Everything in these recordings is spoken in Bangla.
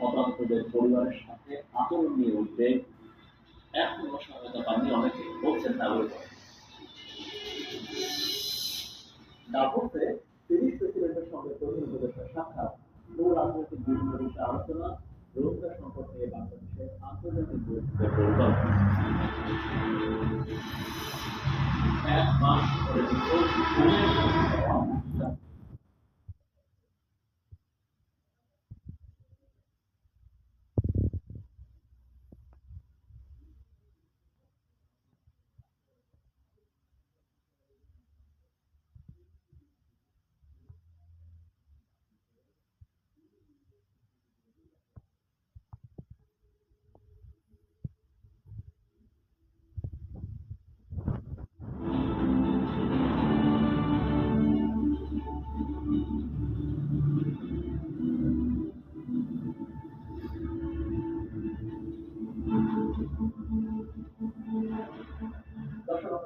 হতাহতদের পরিবারের সাথে আচরণ নিয়ে উদ্বেগ এখনও সহায়তা পাননি অনেকে, বলছেন নাগরিক তিরিশ প্রেসিডেন্টের সঙ্গে প্রধান উপদেষ্টার সাক্ষাৎ। ও রাজনৈতিক বিভিন্ন বিষয়ে আলোচনা রোহিঙ্গা নিয়ে বাংলাদেশের আন্তর্জাতিক গুরুত্বের এক মাস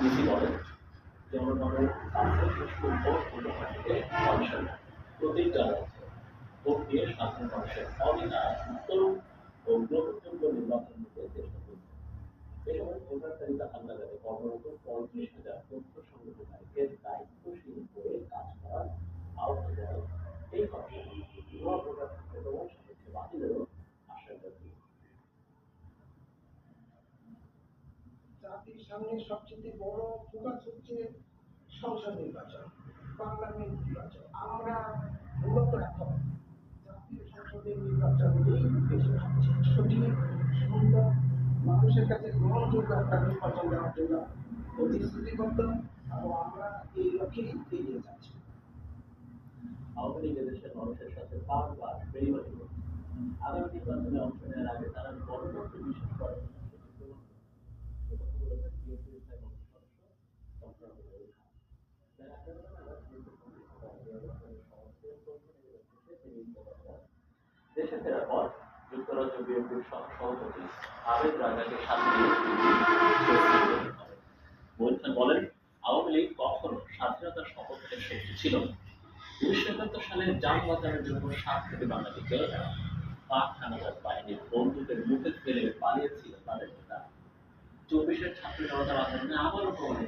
ইসি বলেন যেমন ধরো সুষ্ঠু প্রতিটা ভোট উত্তর ও গ্রহণযোগ্য নির্বাচন সময় ভোটার তালিকা কর্মরত পঁয়ত্রিশ হাজার তথ্য সংগ্রহকারীদের দায়িত্বশীল জাতির সামনে সবচেয়ে বড় ফোকাস হচ্ছে সংসদ নির্বাচন পার্লামেন্ট নির্বাচন। আমরা মূলত এখন জাতীয় সংসদের নির্বাচন নিয়েই বেশি ভাবছি, সঠিক, সুন্দর, মানুষের কাছে গ্রহণযোগ্য একটা নির্বাচন দেওয়ার জন্য প্রতিশ্রুতিবদ্ধ এবং আমরা এই লক্ষ্যেই এগিয়ে যাচ্ছি। আওয়ামী লীগ দেশের মানুষের সাথে বারবার বেইমানি করছে। আগামী নির্বাচনে অংশ নেওয়ার আগে তারা গণতন্ত্র বিশ্বাস করে দেশে ফেরার পর যুক্তরাজ্য বিএনপির আবেদ রাজাকে বলেন, আওয়ামী লীগ কখনো স্বাধীনতার শক্তি ছিল উনিশশো একাত্তর সালে জন্য সাত থেকে বাংলাদেশে পাক হানাদার বাহিনীর বন্দুকের মুখে ফেলে পালিয়েছিল তাদের নেতা। চব্বিশের ছাত্র জনতার আন্দোলনে আবারও প্রমাণিত